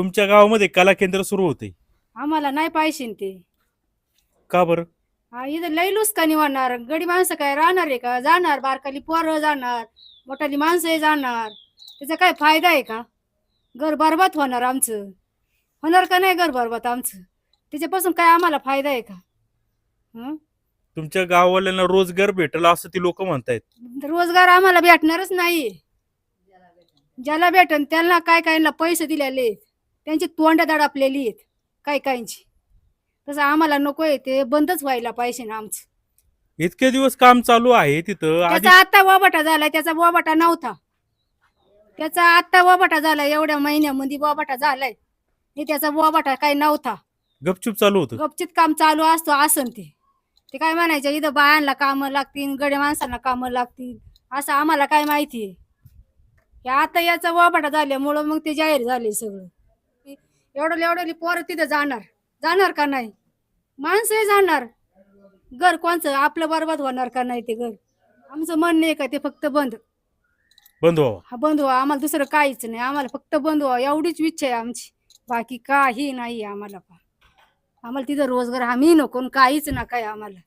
तुमच्या गावामध्ये कला केंद्र सुरू होते. आम्हाला नाही पाहिजे ते. का बरं? हा इथं लई लुसकानी वाढणार. गडी माणसं काय राहणार आहे का? जाणार. बारकाली पोरं जाणार. मोठाली माणसं जाणार. त्याचा काय फायदा आहे का? घर बरबाद होणार आमचं. होणार का नाही घर बरबाद आमचं? त्याच्यापासून काय आम्हाला फायदा आहे का? हं? तुमच्या गाववाल्यांना रोजगार भेटला असं ती लोक म्हणतायत. रोजगार आम्हाला भेटणारच नाही. ज्याला भेटन त्यांना काय कायला पैसे दिलेले आहेत. त्यांची तोंड दडापलेली आहेत काय कायची तसं आम्हाला नको आहे ते बंदच व्हायला पाहिजे ना आमचं. इतके दिवस काम चालू आहे तिथं आधी त्याचा आता वाबाटा झालाय त्याचा वाबाटा नव्हता. त्याचा आता वाबाटा झालाय एवढ्या महिन्यामध्ये वाबाटा झालाय. हे त्याचा वाबाटा काही नव्हता. गपचूप चालू होतं. गपचित काम चालू असतो आसन ते. ते काय म्हणायचे इथं बायांना कामं लागतील गड्या माणसांना कामं लागतील असं आम्हाला काय माहिती आहे. हे आता याचा वाबाटा झाल्यामुळं मग ते जाहीर झाले सगळं. एवढं एवढं पोरं तिथं जाणार. जाणार का नाही? माणसंही जाणार. घर कोणचं? आपलं बरबाद होणार का नाही ते घर? आमचं म्हणणं आहे का ते फक्त बंद. बंद व्हावा. हा बंद व्हा आम्हाला दुसरं काहीच नाही. आम्हाला फक्त बंद व्हा एवढीच इच्छा आहे आमची. बाकी काही नाही आम्हाला. आम्हाला तिथं रोजगार हमी नको काहीच ना काय आम्हाला.